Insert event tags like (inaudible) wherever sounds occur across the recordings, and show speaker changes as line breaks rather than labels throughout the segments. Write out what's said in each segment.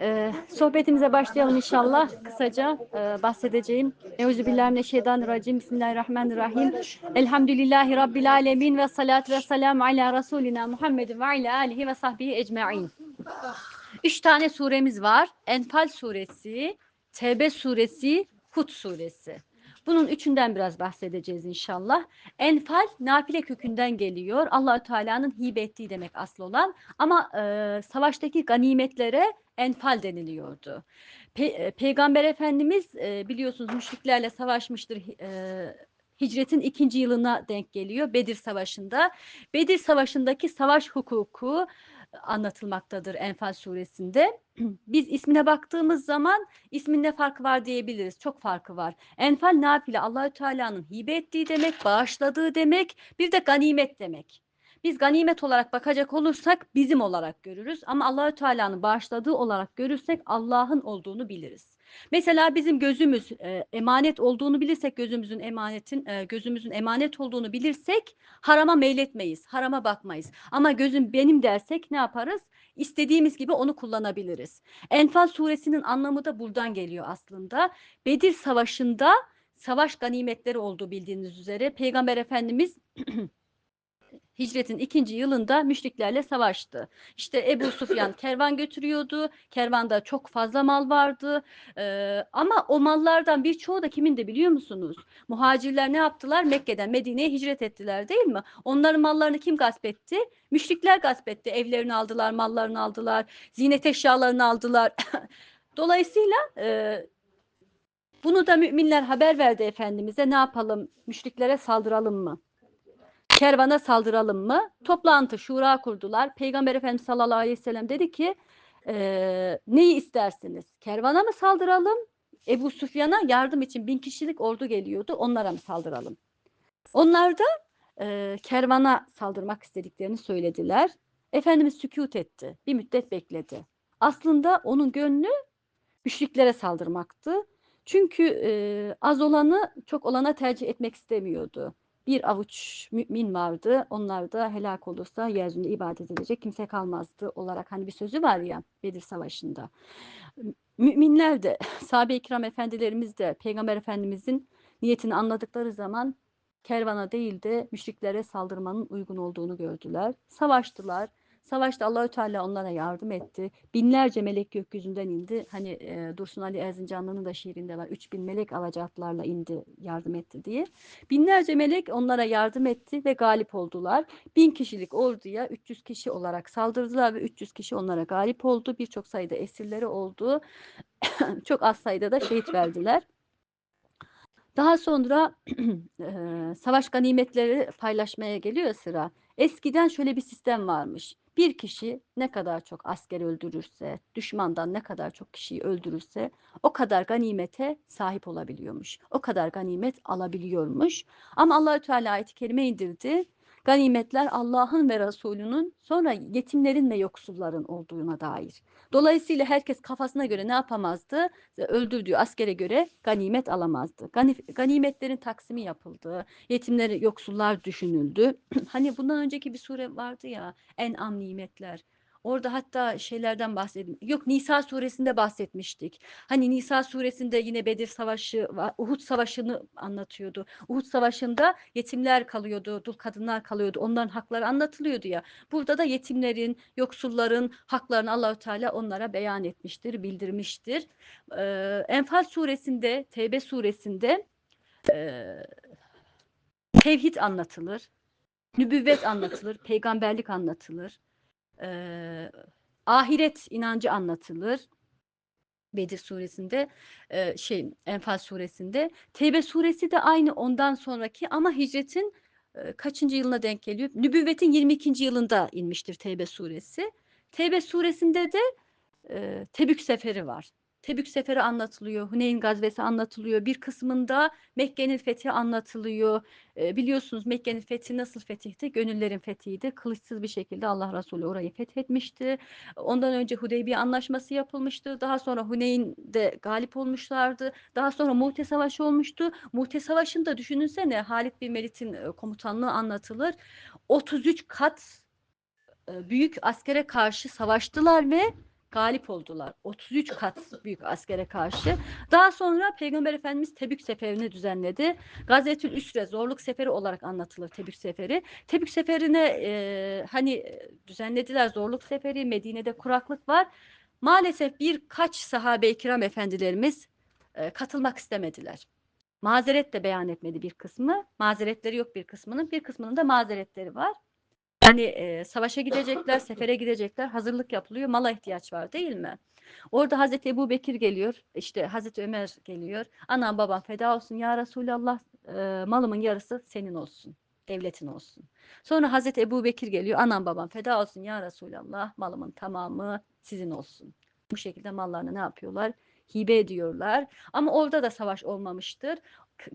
Ee, sohbetimize başlayalım inşallah. Kısaca e, bahsedeceğim. Euzubillahimineşşeytanirracim. Bismillahirrahmanirrahim. Elhamdülillahi Rabbil alemin ve salatu ve selamu ala Resulina Muhammedin ve ala alihi ve sahbihi ecma'in. Üç tane suremiz var. Enfal suresi, Tevbe suresi, Hud suresi. Bunun üçünden biraz bahsedeceğiz inşallah. Enfal nafile kökünden geliyor. Allahü Teala'nın hibe ettiği demek aslı olan. Ama e, savaştaki ganimetlere enfal deniliyordu. Pe- e, Peygamber Efendimiz e, biliyorsunuz müşriklerle savaşmıştır. E, hicretin ikinci yılına denk geliyor Bedir Savaşı'nda. Bedir Savaşı'ndaki savaş hukuku anlatılmaktadır Enfal suresinde. (clears throat) Biz ismine baktığımız zaman ismin ne farkı var diyebiliriz. Çok farkı var. Enfal nafile Allahü Teala'nın hibe ettiği demek, bağışladığı demek, bir de ganimet demek. Biz ganimet olarak bakacak olursak bizim olarak görürüz ama Allahü Teala'nın bağışladığı olarak görürsek Allah'ın olduğunu biliriz. Mesela bizim gözümüz e, emanet olduğunu bilirsek gözümüzün emanetin e, gözümüzün emanet olduğunu bilirsek harama meyletmeyiz, harama bakmayız. Ama gözüm benim dersek ne yaparız? İstediğimiz gibi onu kullanabiliriz. Enfal suresinin anlamı da buradan geliyor aslında. Bedir Savaşı'nda savaş ganimetleri olduğu bildiğiniz üzere Peygamber Efendimiz (clears throat) Hicretin ikinci yılında müşriklerle savaştı. İşte Ebu Sufyan (laughs) kervan götürüyordu. Kervanda çok fazla mal vardı. Ee, ama o mallardan birçoğu da kimin de biliyor musunuz? Muhacirler ne yaptılar? Mekke'den Medine'ye hicret ettiler değil mi? Onların mallarını kim gasp etti? Müşrikler gasp etti. Evlerini aldılar, mallarını aldılar, ziynet eşyalarını aldılar. (laughs) Dolayısıyla e, bunu da müminler haber verdi Efendimiz'e. Ne yapalım? Müşriklere saldıralım mı? Kervana saldıralım mı? Toplantı, şura kurdular. Peygamber Efendimiz sallallahu aleyhi ve sellem dedi ki e, neyi istersiniz? Kervana mı saldıralım? Ebu Sufyan'a yardım için bin kişilik ordu geliyordu. Onlara mı saldıralım? Onlar da e, kervana saldırmak istediklerini söylediler. Efendimiz sükut etti. Bir müddet bekledi. Aslında onun gönlü müşriklere saldırmaktı. Çünkü e, az olanı çok olana tercih etmek istemiyordu bir avuç mümin vardı. Onlar da helak olursa yeryüzünde ibadet edecek kimse kalmazdı olarak hani bir sözü var ya Bedir Savaşı'nda. Müminler de (laughs) sahabe-i kiram efendilerimiz de Peygamber Efendimizin niyetini anladıkları zaman kervana değil de müşriklere saldırmanın uygun olduğunu gördüler. Savaştılar. Savaşta Allahü Teala onlara yardım etti. Binlerce melek gökyüzünden indi. Hani e, Dursun Ali Erzincanlı'nın da şiirinde var. 3000 melek alacaklarla indi, yardım etti diye. Binlerce melek onlara yardım etti ve galip oldular. Bin kişilik orduya 300 kişi olarak saldırdılar ve 300 kişi onlara galip oldu. Birçok sayıda esirleri oldu. (coughs) Çok az sayıda da şehit verdiler. Daha sonra (coughs) e, savaş ganimetleri paylaşmaya geliyor sıra. Eskiden şöyle bir sistem varmış. Bir kişi ne kadar çok asker öldürürse, düşmandan ne kadar çok kişiyi öldürürse o kadar ganimete sahip olabiliyormuş. O kadar ganimet alabiliyormuş. Ama Allahü Teala ayet-i kerime indirdi. Ganimetler Allah'ın ve Resulünün sonra yetimlerin ve yoksulların olduğuna dair. Dolayısıyla herkes kafasına göre ne yapamazdı? Öldürdüğü askere göre ganimet alamazdı. Ganimetlerin taksimi yapıldı. Yetimleri, yoksullar düşünüldü. (clears throat) hani bundan önceki bir sure vardı ya, en nimetler. Orada hatta şeylerden bahsedin. Yok Nisa suresinde bahsetmiştik. Hani Nisa suresinde yine Bedir Savaşı, Uhud Savaşı'nı anlatıyordu. Uhud Savaşı'nda yetimler kalıyordu, dul kadınlar kalıyordu. Onların hakları anlatılıyordu ya. Burada da yetimlerin, yoksulların haklarını Allahü Teala onlara beyan etmiştir, bildirmiştir. Ee, Enfal suresinde, Tevbe suresinde e, tevhid anlatılır. Nübüvvet anlatılır, peygamberlik anlatılır e, ahiret inancı anlatılır. Bedir suresinde e, şey Enfal suresinde Tevbe suresi de aynı ondan sonraki ama hicretin e, kaçıncı yılına denk geliyor? Nübüvvetin 22. yılında inmiştir Tevbe suresi. Tevbe suresinde de e, Tebük seferi var. Tebük seferi anlatılıyor, Huneyn gazvesi anlatılıyor. Bir kısmında Mekke'nin fethi anlatılıyor. E, biliyorsunuz Mekke'nin fethi nasıl fetihti? Gönüllerin fethiydi. Kılıçsız bir şekilde Allah Resulü orayı fethetmişti. Ondan önce Hudeybiye anlaşması yapılmıştı. Daha sonra Huneyn'de galip olmuşlardı. Daha sonra Muhte Savaşı olmuştu. Muhte Savaşı'nda düşününsene Halit bin Melit'in komutanlığı anlatılır. 33 kat e, büyük askere karşı savaştılar ve galip oldular. 33 kat büyük askere karşı. Daha sonra Peygamber Efendimiz Tebük seferini düzenledi. Gazetül Üsre zorluk seferi olarak anlatılır Tebük seferi. Tebük seferine e, hani e, düzenlediler zorluk seferi. Medine'de kuraklık var. Maalesef birkaç sahabe-i kiram efendilerimiz e, katılmak istemediler. Mazeret de beyan etmedi bir kısmı. Mazeretleri yok bir kısmının. Bir kısmının da mazeretleri var. Hani e, savaşa gidecekler, sefere gidecekler, hazırlık yapılıyor, mala ihtiyaç var değil mi? Orada Hazreti Ebu Bekir geliyor, işte Hazreti Ömer geliyor. Anam babam feda olsun ya Resulallah e, malımın yarısı senin olsun, devletin olsun. Sonra Hazreti Ebu Bekir geliyor, anam babam feda olsun ya Resulallah malımın tamamı sizin olsun. Bu şekilde mallarını ne yapıyorlar? Hibe ediyorlar. Ama orada da savaş olmamıştır.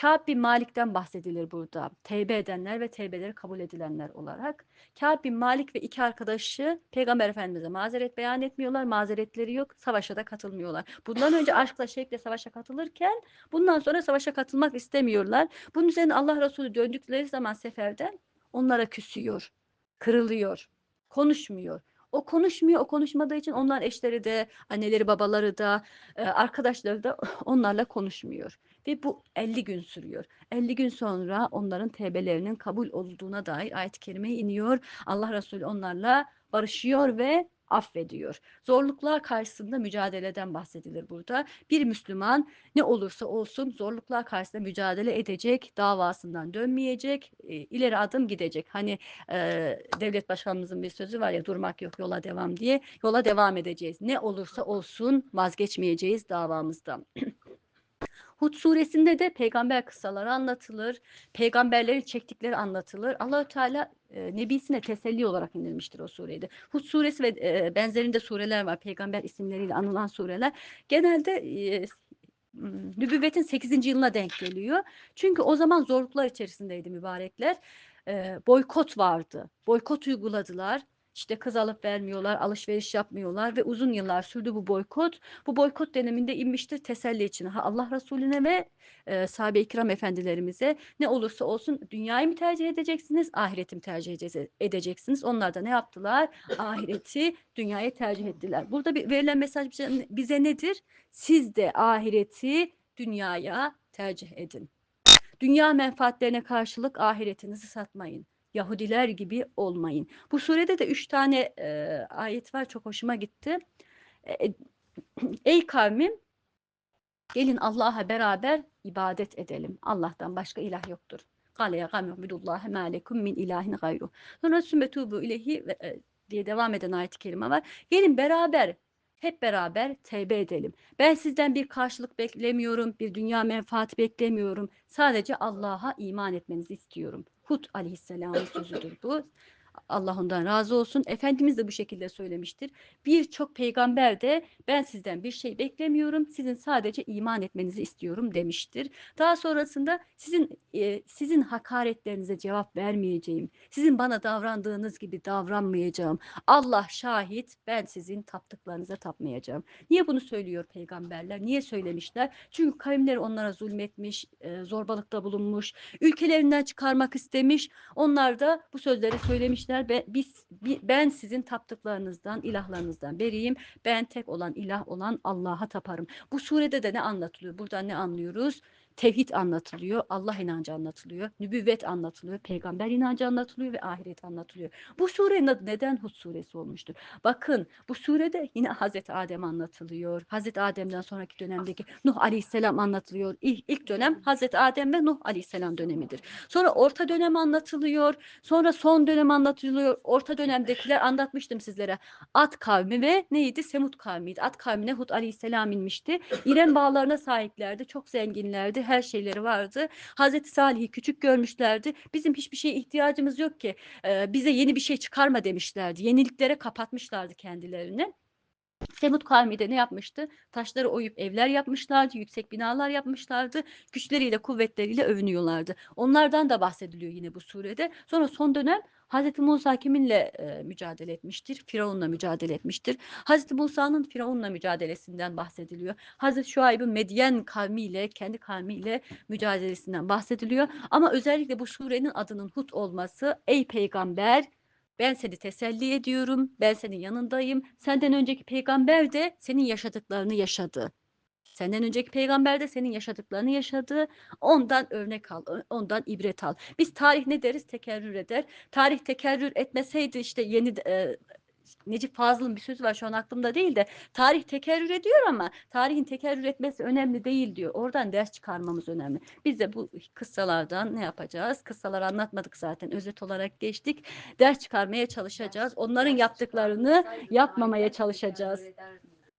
Kâb bin Malik'ten bahsedilir burada. Tevbe edenler ve tevbeleri kabul edilenler olarak. Kâb bin Malik ve iki arkadaşı Peygamber Efendimiz'e mazeret beyan etmiyorlar. Mazeretleri yok. Savaşa da katılmıyorlar. Bundan önce aşkla şevkle savaşa katılırken bundan sonra savaşa katılmak istemiyorlar. Bunun üzerine Allah Resulü döndükleri zaman seferden onlara küsüyor. Kırılıyor. Konuşmuyor. O konuşmuyor. O konuşmadığı için onlar eşleri de, anneleri, babaları da, e, arkadaşları da (laughs) onlarla konuşmuyor. Ve bu 50 gün sürüyor. 50 gün sonra onların tevbelerinin kabul olduğuna dair ayet-i kerime iniyor. Allah Resulü onlarla barışıyor ve affediyor. Zorluklar karşısında mücadeleden bahsedilir burada. Bir Müslüman ne olursa olsun zorluklar karşısında mücadele edecek, davasından dönmeyecek, e, ileri adım gidecek. Hani e, devlet başkanımızın bir sözü var ya durmak yok yola devam diye. Yola devam edeceğiz. Ne olursa olsun vazgeçmeyeceğiz davamızdan. (clears throat) Hud suresinde de peygamber kıssaları anlatılır. Peygamberlerin çektikleri anlatılır. Allahü Teala e, nebisine teselli olarak indirmiştir o sureydi. Hud suresi ve e, benzerinde sureler var. Peygamber isimleriyle anılan sureler. Genelde e, nübüvvetin 8. yılına denk geliyor. Çünkü o zaman zorluklar içerisindeydi mübarekler. E, boykot vardı. Boykot uyguladılar. İşte kız alıp vermiyorlar, alışveriş yapmıyorlar ve uzun yıllar sürdü bu boykot. Bu boykot döneminde inmiştir teselli için. Ha, Allah Resulüne ve e, sahabe-i kiram efendilerimize ne olursa olsun dünyayı mı tercih edeceksiniz, ahireti mi tercih ede- edeceksiniz? Onlar da ne yaptılar? Ahireti dünyaya tercih ettiler. Burada bir verilen mesaj bize nedir? Siz de ahireti dünyaya tercih edin. Dünya menfaatlerine karşılık ahiretinizi satmayın. Yahudiler gibi olmayın. Bu surede de üç tane e, ayet var. Çok hoşuma gitti. E, (clears throat) ey kavmim gelin Allah'a beraber ibadet edelim. Allah'tan başka ilah yoktur. Kale ya kavmi ubudullahi ma min ilahin gayru. Sonra sümmetubu ileyhi ve, e, diye devam eden ayet-i kerime var. Gelin beraber hep beraber tevbe edelim. Ben sizden bir karşılık beklemiyorum, bir dünya menfaati beklemiyorum. Sadece Allah'a iman etmenizi istiyorum. Hud aleyhisselamın sözüdür bu. Allah ondan razı olsun. Efendimiz de bu şekilde söylemiştir. Birçok peygamber de ben sizden bir şey beklemiyorum. Sizin sadece iman etmenizi istiyorum demiştir. Daha sonrasında sizin e, sizin hakaretlerinize cevap vermeyeceğim. Sizin bana davrandığınız gibi davranmayacağım. Allah şahit ben sizin taptıklarınıza tapmayacağım. Niye bunu söylüyor peygamberler? Niye söylemişler? Çünkü kavimleri onlara zulmetmiş, e, zorbalıkta bulunmuş, ülkelerinden çıkarmak istemiş. Onlar da bu sözleri söylemişler. Ve biz bi- ben sizin taptıklarınızdan, ilahlarınızdan beriyim. Ben tek olan ilah olan Allah'a taparım. Bu surede de ne anlatılıyor? Buradan ne anlıyoruz? Tevhid anlatılıyor, Allah inancı anlatılıyor, nübüvvet anlatılıyor, peygamber inancı anlatılıyor ve ahiret anlatılıyor. Bu surenin adı neden Hud suresi olmuştur? Bakın bu surede yine Hazreti Adem anlatılıyor. Hazreti Adem'den sonraki dönemdeki Nuh Aleyhisselam anlatılıyor. İlk, ilk dönem Hazreti Adem ve Nuh Aleyhisselam dönemidir. Sonra orta dönem anlatılıyor. Sonra son dönem anlatılıyor. Orta dönemdekiler anlatmıştım sizlere. Ad kavmi ve neydi? Semut kavmiydi. Ad kavmine Hud Aleyhisselam inmişti. İrem bağlarına sahiplerdi. Çok zenginlerdi. Her şeyleri vardı. Hazreti Salih'i küçük görmüşlerdi. Bizim hiçbir şeye ihtiyacımız yok ki. Ee, bize yeni bir şey çıkarma demişlerdi. Yeniliklere kapatmışlardı kendilerini. Semut kavmi de ne yapmıştı? Taşları oyup evler yapmışlardı, yüksek binalar yapmışlardı, güçleriyle, kuvvetleriyle övünüyorlardı. Onlardan da bahsediliyor yine bu surede. Sonra son dönem Hazreti Musa kiminle e, mücadele etmiştir? Firavun'la mücadele etmiştir. Hazreti Musa'nın Firavun'la mücadelesinden bahsediliyor. Hazreti Şuayb'ın Medyen kavmiyle, kendi kavmiyle mücadelesinden bahsediliyor. Ama özellikle bu surenin adının Hud olması, ey peygamber Ben seni teselli ediyorum. Ben senin yanındayım. Senden önceki peygamber de senin yaşadıklarını yaşadı. Senden önceki peygamber de senin yaşadıklarını yaşadı. Ondan örnek al, ondan ibret al. Biz tarih ne deriz? Tekerrür eder. Tarih tekerrür etmeseydi işte yeni e, Necip Fazıl'ın bir sözü var şu an aklımda değil de tarih tekerrür ediyor ama tarihin tekerrür etmesi önemli değil diyor. Oradan ders çıkarmamız önemli. Biz de bu kıssalardan ne yapacağız? Kıssaları anlatmadık zaten. Özet olarak geçtik. Ders çıkarmaya çalışacağız. Onların yaptıklarını yapmamaya çalışacağız.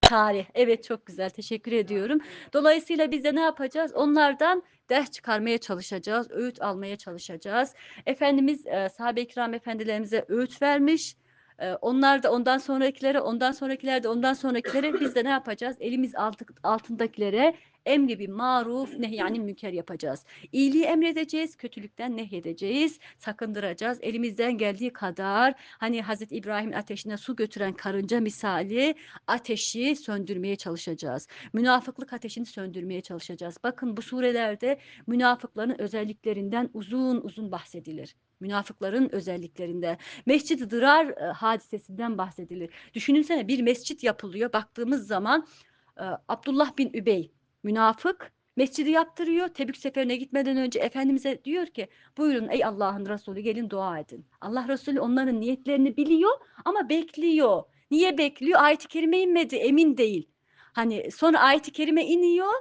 Tarih. Evet çok güzel. Teşekkür ediyorum. Dolayısıyla biz de ne yapacağız? Onlardan ders çıkarmaya çalışacağız. Öğüt almaya çalışacağız. Efendimiz e, sahabe-i efendilerimize öğüt vermiş. E, onlar da ondan sonrakilere, ondan sonrakilerde, ondan sonrakilere biz de ne yapacağız? Elimiz altı, altındakilere emri bir maruf yani münker yapacağız. İyiliği emredeceğiz, kötülükten nehyedeceğiz, sakındıracağız. Elimizden geldiği kadar hani Hazreti İbrahim'in ateşine su götüren karınca misali ateşi söndürmeye çalışacağız. Münafıklık ateşini söndürmeye çalışacağız. Bakın bu surelerde münafıkların özelliklerinden uzun uzun bahsedilir. Münafıkların özelliklerinde. Mescid-i Dırar e, hadisesinden bahsedilir. Düşününsene bir mescit yapılıyor. Baktığımız zaman e, Abdullah bin Übey münafık mescidi yaptırıyor. Tebük seferine gitmeden önce Efendimiz'e diyor ki buyurun ey Allah'ın Resulü gelin dua edin. Allah Resulü onların niyetlerini biliyor ama bekliyor. Niye bekliyor? Ayet-i kerime inmedi emin değil. Hani sonra ayet-i kerime iniyor.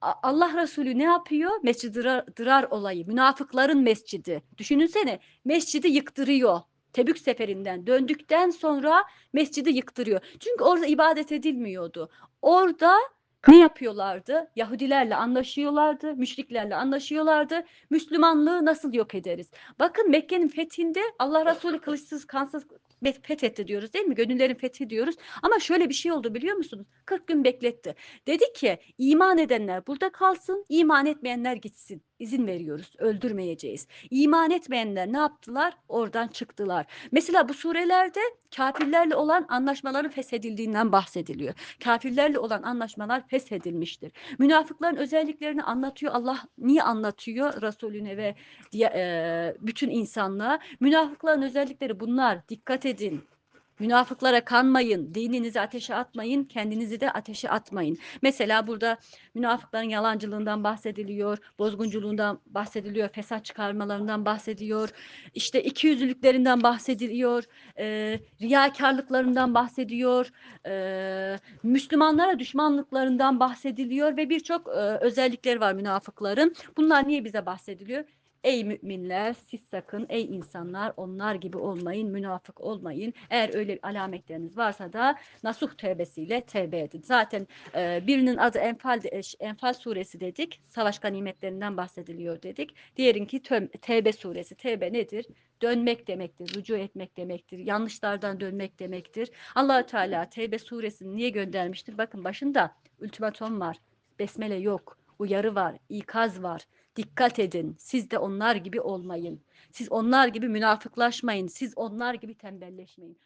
Allah Resulü ne yapıyor? Mescid-i Dırar, Dırar olayı. Münafıkların mescidi. Düşününsene mescidi yıktırıyor. Tebük seferinden döndükten sonra mescidi yıktırıyor. Çünkü orada ibadet edilmiyordu. Orada ne yapıyorlardı? Yahudilerle anlaşıyorlardı, müşriklerle anlaşıyorlardı. Müslümanlığı nasıl yok ederiz? Bakın Mekke'nin fethinde Allah Resulü kılıçsız, kansız fethetti diyoruz değil mi? Gönüllerin fethi diyoruz. Ama şöyle bir şey oldu biliyor musunuz? 40 gün bekletti. Dedi ki iman edenler burada kalsın, iman etmeyenler gitsin. İzin veriyoruz, öldürmeyeceğiz. İman etmeyenler ne yaptılar? Oradan çıktılar. Mesela bu surelerde kafirlerle olan anlaşmaların feshedildiğinden bahsediliyor. Kafirlerle olan anlaşmalar feshedilmiştir. Münafıkların özelliklerini anlatıyor. Allah niye anlatıyor Resulüne ve diye, e, bütün insanlığa? Münafıkların özellikleri bunlar. Dikkat edin. Münafıklara kanmayın, dininizi ateşe atmayın, kendinizi de ateşe atmayın. Mesela burada münafıkların yalancılığından bahsediliyor, bozgunculuğundan bahsediliyor, fesat çıkarmalarından bahsediyor, işte ikiyüzlülüklerinden bahsediliyor, e, riyakarlıklarından bahsediyor, e, Müslümanlara düşmanlıklarından bahsediliyor ve birçok e, özellikleri var münafıkların. Bunlar niye bize bahsediliyor? Ey müminler siz sakın ey insanlar onlar gibi olmayın, münafık olmayın. Eğer öyle alametleriniz varsa da nasuh tövbesiyle tevbe edin. Zaten e, birinin adı Enfal, Enfal suresi dedik. Savaş ganimetlerinden bahsediliyor dedik. Diğerinki tö- Tevbe suresi. Tevbe nedir? Dönmek demektir, rücu etmek demektir, yanlışlardan dönmek demektir. allah Teala Tevbe suresini niye göndermiştir? Bakın başında ultimatom var, besmele yok, uyarı var, ikaz var. Dikkat edin. Siz de onlar gibi olmayın. Siz onlar gibi münafıklaşmayın. Siz onlar gibi tembelleşmeyin.